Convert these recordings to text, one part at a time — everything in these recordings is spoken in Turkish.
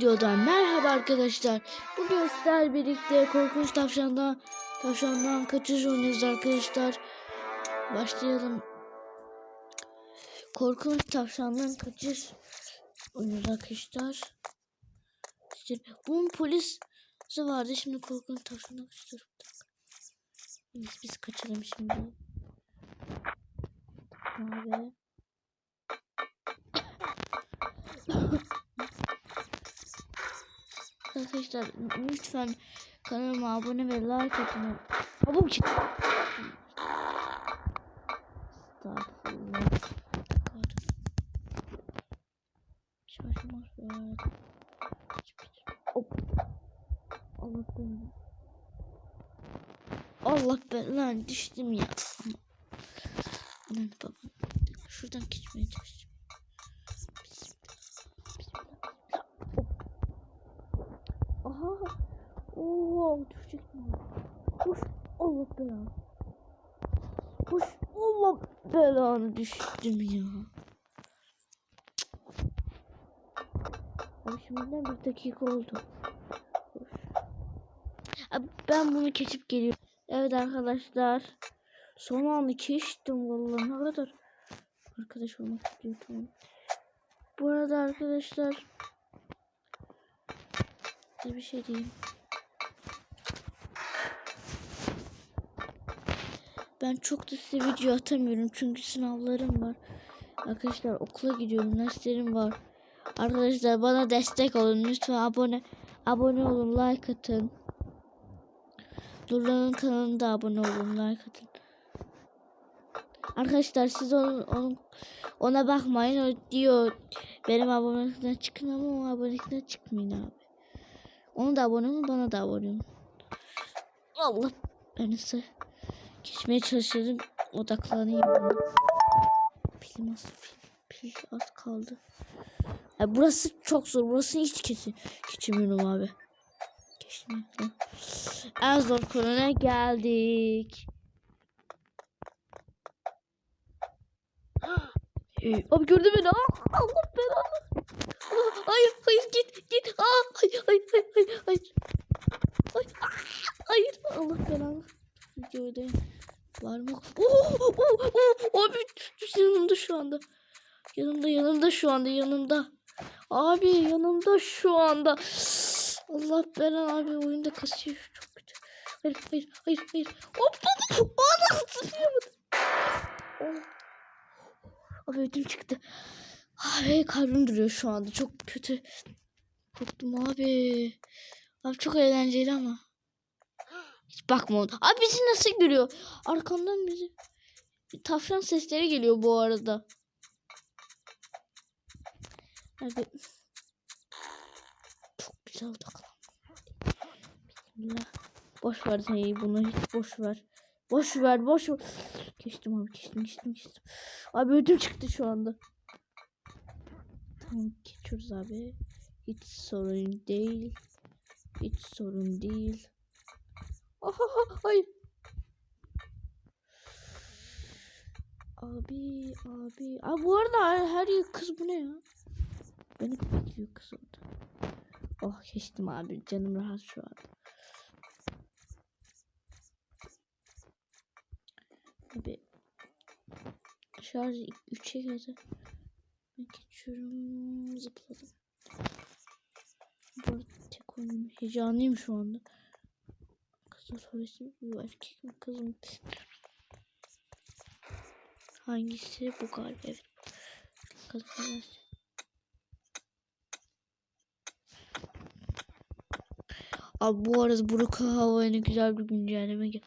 videodan merhaba arkadaşlar. Bugün sizlerle birlikte korkunç tavşandan tavşandan kaçış oynuyoruz arkadaşlar. Başlayalım. Korkunç tavşandan kaçış oynuyoruz arkadaşlar. İşte bunun polisi vardı. Şimdi korkunç tavşandan kaçıyoruz. Biz, biz kaçalım şimdi. Abi. Arkadaşlar lütfen kanalıma abone ve like atın. Abone çık. Estağfurullah. Allah belanı. Allah belanı düştüm ya. Aman baba. Şuradan geçmeye çalışacağım. Aha. Oo, düşecektim. Koş. Allah belanı. Koş. Allah belanı düştüm ya. Abi şimdiden bir dakika oldu. Abi ben bunu geçip geliyorum. Evet arkadaşlar. Son anı geçtim vallahi ne kadar arkadaş olmak istiyordum. Bu arada arkadaşlar bir şey diyeyim. Ben çok da size video atamıyorum çünkü sınavlarım var. Arkadaşlar okula gidiyorum, derslerim var. Arkadaşlar bana destek olun lütfen abone abone olun, like atın. Nurlan'ın kanalına da abone olun, like atın. Arkadaşlar siz onun, onun ona bakmayın. O diyor benim abonelikten çıkın ama o abonelikten çıkmayın abi. Onu da abone olun, bana da abone olun. Allah ben ise geçmeye çalışıyorum. Odaklanayım. Pilim az, pil, pil az kaldı. Ya burası çok zor. Burası hiç kesin. Geçemiyorum abi. Geçtim. En zor konuna geldik. Ee, abi gördü beni. Aa, Allah belanı. Aa, Hayır hayır git git. Aa, hayır hayır hayır hayır. Hayır. Hayır. Aa, hayır. Allah belanı. Videoda var mı? Oo, oo, oo, abi yanımda şu anda. Yanımda yanımda şu anda yanımda. Abi yanımda şu anda. Allah belanı abi oyunda kasıyor çok kötü. Hayır hayır hayır hayır. Hop hop hop. Allah zıplayamadım. Oh. Abi ödüm çıktı. Abi kalbim duruyor şu anda. Çok kötü. Korktum abi. Abi çok eğlenceli ama. Hiç bakma ona. Abi bizi nasıl görüyor? Arkamdan bizi. Tavşan sesleri geliyor bu arada. Abi. Çok güzel odaklan. Bismillah. Boş ver hey bunu hiç boş ver. Boş ver boş ver. Geçtim abi geçtim geçtim geçtim. Abi ödüm çıktı şu anda. Tamam geçiyoruz abi. Hiç sorun değil. Hiç sorun değil. Aha hayır. Abi abi. Abi bu arada her, her kız bu ne ya? Beni bekliyor orada. Oh geçtim abi canım rahat şu an. Abi şarj 3'e geldi. Ben geçiyorum zıpladım. Bu tek oyunum heyecanlıyım şu anda. Kızıl sorusu mu erkek mi kız? Hangisi bu galiba evet. Kız mı? Abi bu arada Burak Hava'ya güzel bir güncelleme geldi.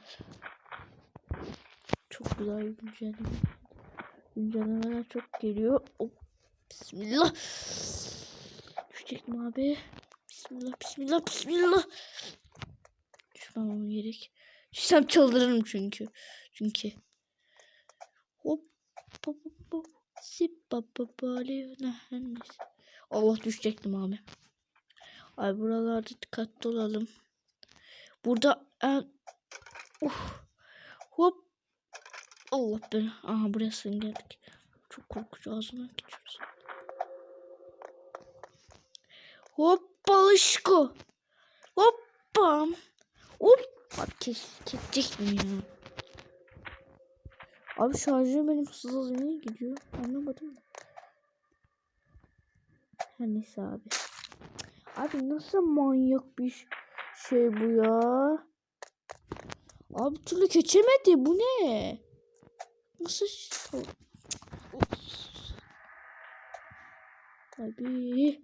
Çok güzel bir güncelleme. Güncellemeler çok geliyor. Oh, bismillah. Düşecektim abi. Bismillah, bismillah, bismillah. Düşmemem gerek. Düşsem çıldırırım çünkü. Çünkü. Hop. Hop hop hop. Sip. Neyse. Allah düşecektim abi. Ay buralarda dikkatli olalım. Burada en... Uh. Hop. Allah ben. Aha buraya geldik. Çok korkunç ağzından geçiyoruz. Hoppa aşko. Hoppa. Hop. Abi kes, kesecektim ya. Abi şarjı benim hızlı hızlı gidiyor? Anlamadım. Her neyse abi. Abi nasıl manyak bir şey bu ya? Abi türlü geçemedi. Bu ne? Nasıl? Abi.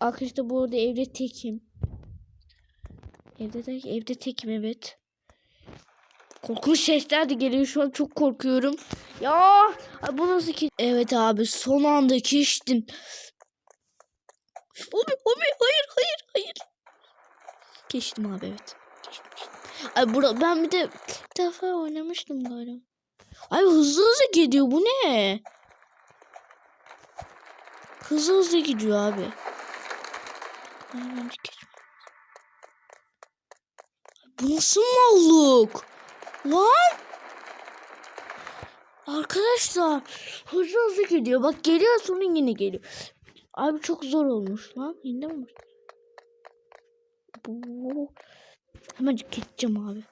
Arkadaşlar bu arada evde tekim. Evde tek, evde tekim evet. Korkunç sesler de geliyor şu an çok korkuyorum. Ya bu nasıl ki? Evet abi son anda geçtim. Abi abi hayır hayır hayır. Geçtim abi evet. Ay bura, ben bir de bir defa oynamıştım galiba. Ay hızlı hızlı gidiyor bu ne? Hızlı hızlı gidiyor abi. Ay, bence. Bu nasıl mallık? Lan! Arkadaşlar hızlı hızlı gidiyor. Bak geliyor sonra yine geliyor. Abi çok zor olmuş lan. Yine mi? Bu... Hemen geçeceğim abi.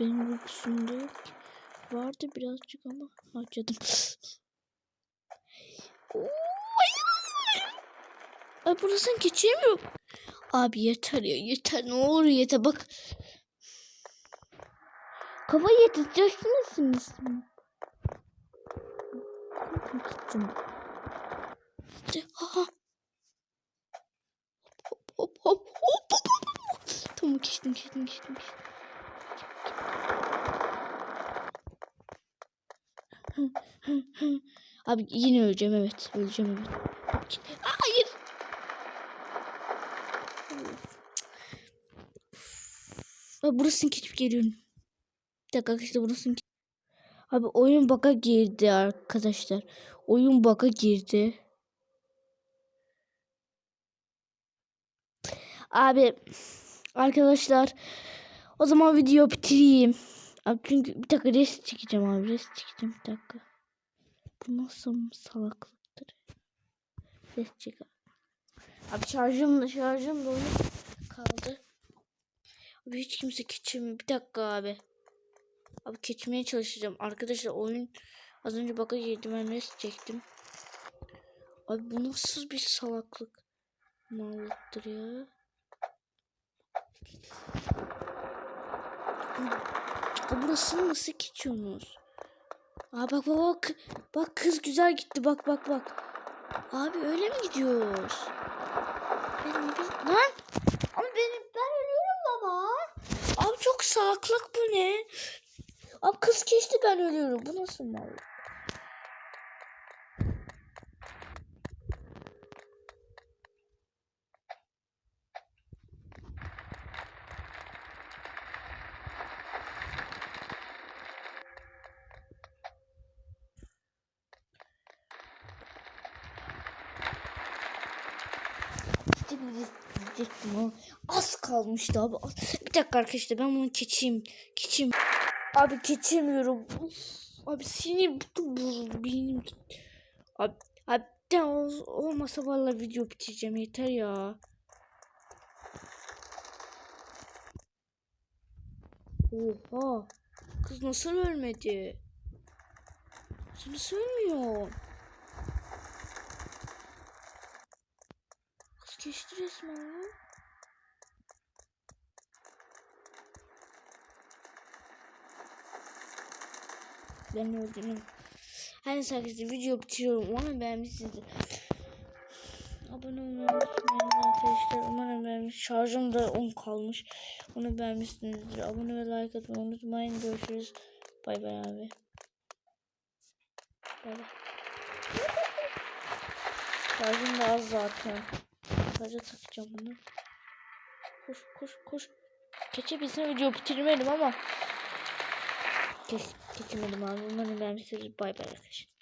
Benim uykusumda. Vardı birazcık ama harcadım. Ay burasını geçemiyorum. Abi yeter ya yeter ne olur yeter bak. Kafayı yeteceksiniz siz. Hop hop hop hop hop. Tamam geçtim geçtim geçtim. geçtim. Abi yine öleceğim evet. Öleceğim evet. Hayır. Abi burasını geçip geliyorum. Bir dakika arkadaşlar burasını Abi oyun baka girdi arkadaşlar. Oyun baka girdi. Abi arkadaşlar o zaman video bitireyim. Abi çünkü bir dakika rest çekeceğim abi rest çekeceğim bir dakika. Bu nasıl salaklıktır? Rest çek. Abi şarjım şarjım da kaldı. Abi hiç kimse geçirmiyor. Bir dakika abi. Abi geçmeye çalışacağım. Arkadaşlar oyun az önce baka girdi ben çektim. Abi bu nasıl bir salaklık? Mallıktır ya. Abi burasını nasıl geçiyorsunuz? Aa bak bak bak. Bak kız güzel gitti bak bak bak. Abi öyle mi gidiyoruz? Lan! Ama benim ben ölüyorum baba. Abi çok salaklık bu ne? Abi kız geçti ben ölüyorum. Bu nasıl mal? İşte bir diyecektim ama az kalmıştı abi. Bir dakika arkadaşlar ben bunu keçeyim. Keçeyim. Abi geçemiyorum. Uf, abi sinir bozuldu gitti. Abi, abi ol- olmasa vallahi video bitireceğim yeter ya. Oha. Kız nasıl ölmedi? Sen nasıl ölmüyor? Kız geçti resmen lan. Ben öldüm. Her neyse arkadaşlar video bitiriyorum. Umarım beğenmişsinizdir. Abone olmayı unutmayın arkadaşlar. Umarım beğenmiş. Şarjım da 10 kalmış. Onu beğenmişsinizdir. Abone ve like atmayı unutmayın. Görüşürüz. Bay bay abi. Bay bay. Şarjım da az zaten. Sadece takacağım bunu. Koş koş koş. Geçebilsem video bitirmedim ama. Kes, kesemedim abi. Umarım beğenmişsinizdir. Bay bay arkadaşlar.